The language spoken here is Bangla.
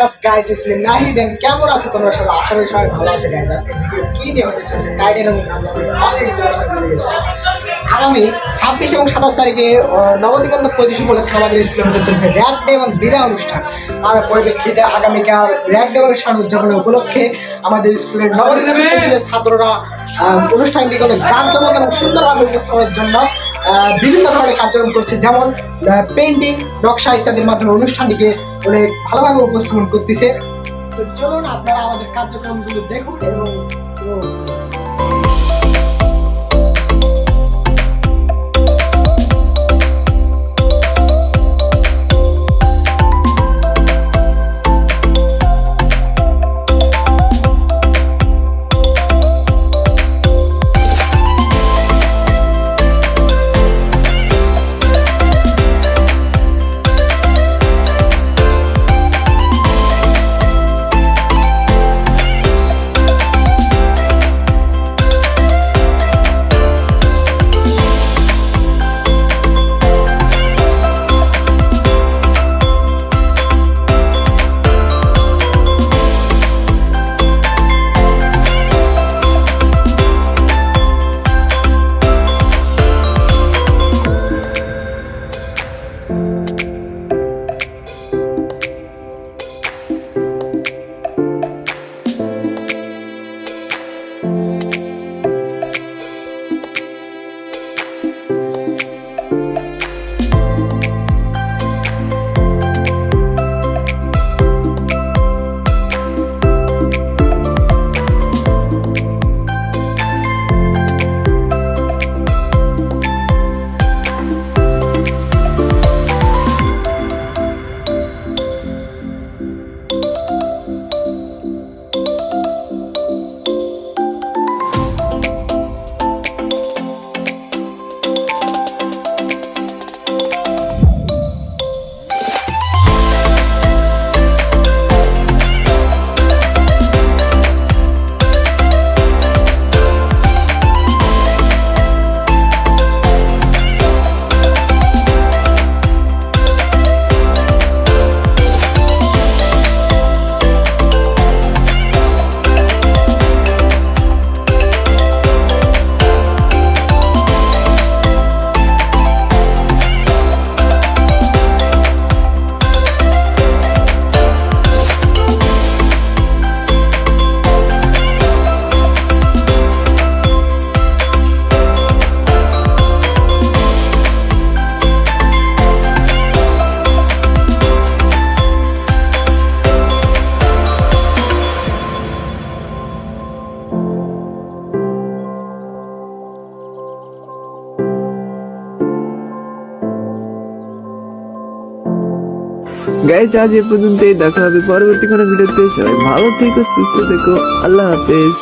WhatsApp guys is me Nahid and কেমন আছো তোমরা সবাই? আশা করি সবাই ভালো আছে গাইজ আজকে ভিডিও কি নিয়ে হতে চলেছে? টাইটেল এবং নাম অলরেডি তোমরা সবাই ভুলে গেছো আগামী ছাব্বিশ এবং সাতাশ তারিখে নবদিগন্ত পঁচিশ উপলক্ষে আমাদের স্কুলে হতে চলেছে র্যাক ডে এবং বিদায় অনুষ্ঠান। তার পরিপ্রেক্ষিতে আগামীকাল র্যাক ডে অনুষ্ঠান উদযাপনের উপলক্ষে আমাদের স্কুলের নবদিগন্ত পঁচিশের ছাত্ররা অনুষ্ঠানটি করে জাঁকজমক এবং সুন্দরভাবে উপস্থাপনের জন্য বিভিন্ন ধরনের কার্যক্রম করছে। যেমন পেন্টিং নকশা ইত্যাদির মাধ্যমে অনুষ্ঠানটিকে অনেক ভালোভাবে উপস্থাপন করতেছে। তো চলুন আপনারা আমাদের কার্যক্রমগুলো দেখুন এবং গাইজ আজ এ পর্যন্তই, দেখা হবে পরবর্তী কোনো ভিডিওতে। সবাই ভালো থেকো, সুস্থ থেকো, আল্লাহ হাফেজ।